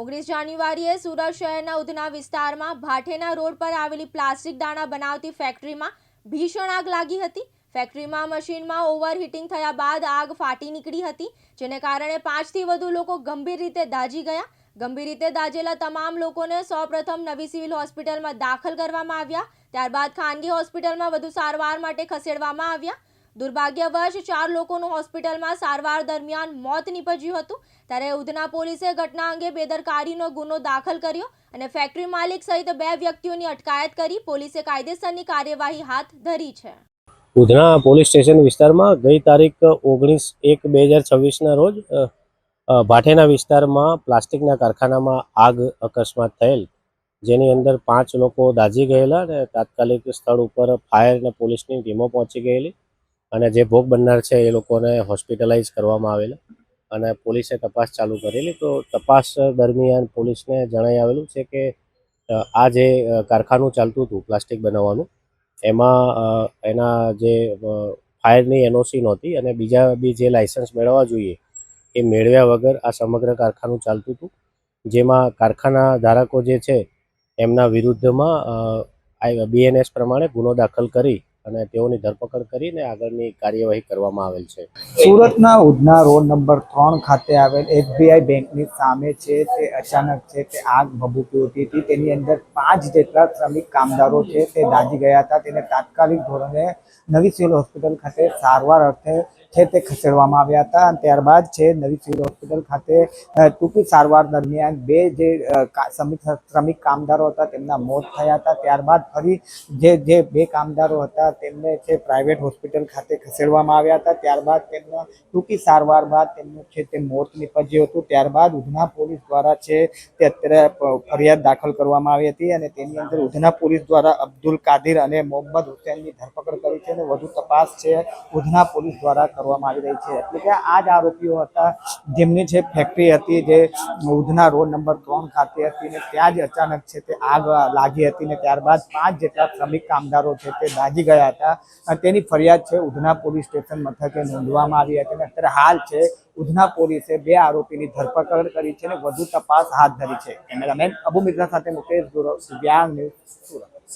ઓગણીસ જાન્યુઆરીએ સુરત શહેરના ઉધના વિસ્તારમાં ભાઠેના રોડ પર આવેલી પ્લાસ્ટિક દાણા બનાવતી ફેક્ટરીમાં ભીષણ આગ લાગી હતી. ફેક્ટરીમાં મશીનમાં ઓવરહીટિંગ થયા બાદ આગ ફાટી નીકળી હતી, જેને કારણે પાંચથી વધુ લોકો ગંભીર રીતે દાઝી ગયા. ગંભીર રીતે દાજેલા તમામ લોકોને સૌપ્રથમ નવી સિવિલ હોસ્પિટલમાં દાખલ કરવામાં આવ્યા. ત્યારબાદ ખાનગી હોસ્પિટલમાં વધુ સારવાર માટે ખસેડવામાં આવ્યા. દુર્ભાગ્યવશ ચાર લોકોનું હોસ્પિટલમાં સારવાર દરમિયાન મોત નીપજ્યું હતું. ત્યારે ઉધના પોલીસે ઘટના અંગે બેદરકારીનો ગુનો દાખલ કર્યો અને ફેક્ટરી માલિક સહિત બે વ્યક્તિઓની અટકાયત કરી પોલીસે કાયદેસરની કાર્યવાહી હાથ ધરી છે. ઉધના પોલીસ સ્ટેશન વિસ્તારમાં ગઈ તારીખ ઓગણીસ એક બે હજાર છવ્વીસના રોજ ભાઠેના વિસ્તારમાં પ્લાસ્ટિકના કારખાનામાં આગ અકસ્માત થયેલ, જેની અંદર પાંચ લોકો દાઝી ગયેલા અને તાત્કાલિક સ્થળ ઉપર ફાયર અને પોલીસની ટીમો પહોંચી ગયેલી. અને જે ભોગ બનનાર છે એ લોકોને હોસ્પિટલાઇઝ કરવામાં આવેલા. અને પોલીસે તપાસ ચાલુ કરેલી. તો તપાસ દરમિયાન પોલીસને જણાઈ આવેલું છે કે આ જે કારખાનું ચાલતું હતું, પ્લાસ્ટિક બનાવવાનું, એમાં એના જે ફાયરની એનઓસી નહોતી અને બીજા બી જે લાઇસન્સ મેળવવા જોઈએ એ મેળવ્યા વગર આ સમગ્ર કારખાનું ચાલતું હતું. જેમાં કારખાના ધારકો જે છે, એમના વિરુદ્ધમાં બીએનએસ પ્રમાણે ગુનો દાખલ કરી અને તેઓની ધરપકડ કરીને આગળની કાર્યવાહી કરવામાં આવેલ છે. સુરતના ઉધના રોડ નંબર ત્રણ ખાતે આવેલ એસબીઆઈ બેંકની સામે છે તે અચાનક છે તે આગ ભભૂકી ઉઠી હતી. તેની અંદર પાંચ જેટલા શ્રમિક કામદારો છે તે દાઝી ગયા હતા. તેને તાત્કાલિક ધોરણે નવી સિવિલ હોસ્પિટલ ખાતે સારવાર અર્થે છે તે ખસેડવામાં આવ્યા હતા અને ત્યારબાદ છે નવી સિવિલ હોસ્પિટલ ખાતે ટૂંકી સારવાર દરમિયાન બે જે શ્રમિક શ્રમિક કામદારો હતા તેમના મોત થયા હતા. ત્યારબાદ ફરી જે જે બે કામદારો હતા તેમને છે પ્રાઇવેટ હોસ્પિટલ ખાતે ખસેડવામાં આવ્યા હતા. ત્યારબાદ તેમના ટૂંકી સારવાર બાદ તેમનું છે તે મોત નીપજ્યું હતું. ત્યારબાદ ઉધના પોલીસ દ્વારા છે તે અત્યારે ફરિયાદ દાખલ કરવામાં આવી હતી અને તેની અંદર ઉધના પોલીસ દ્વારા અબ્દુલ કાદિર અને મોહમ્મદ હુસેનની ધરપકડ કરી છે અને વધુ તપાસ છે. ઉધના પોલીસ દ્વારા કરવામાં આવી રહી છે. એટલે કે આ જ આરોપીઓ હતા. જેમની છે ફેક્ટરી હતી, જે ઉધના રોડ નંબર ત્રણ ખાતે હતી ને ત્યાં જ અચાનક છે તે આગ લાગી હતી ને ત્યારબાદ પાંચ જેટલા શ્રમિક કામદારો છે તે દાજી ગયા હતા. અને તેની ફરિયાદ છે ઉધના પોલીસ સ્ટેશન મથકે નોંધવામાં આવી હતી અને અત્યારે હાલ છે ઉધના પોલીસે બે આરોપીની ધરપકડ કરી છે અને વધુ તપાસ હાથ ધરી છે. કેમેરામેન અબુ મિત્રા સાથે મુકેશ ગુરવ, દિવ્યાંગ સુરત.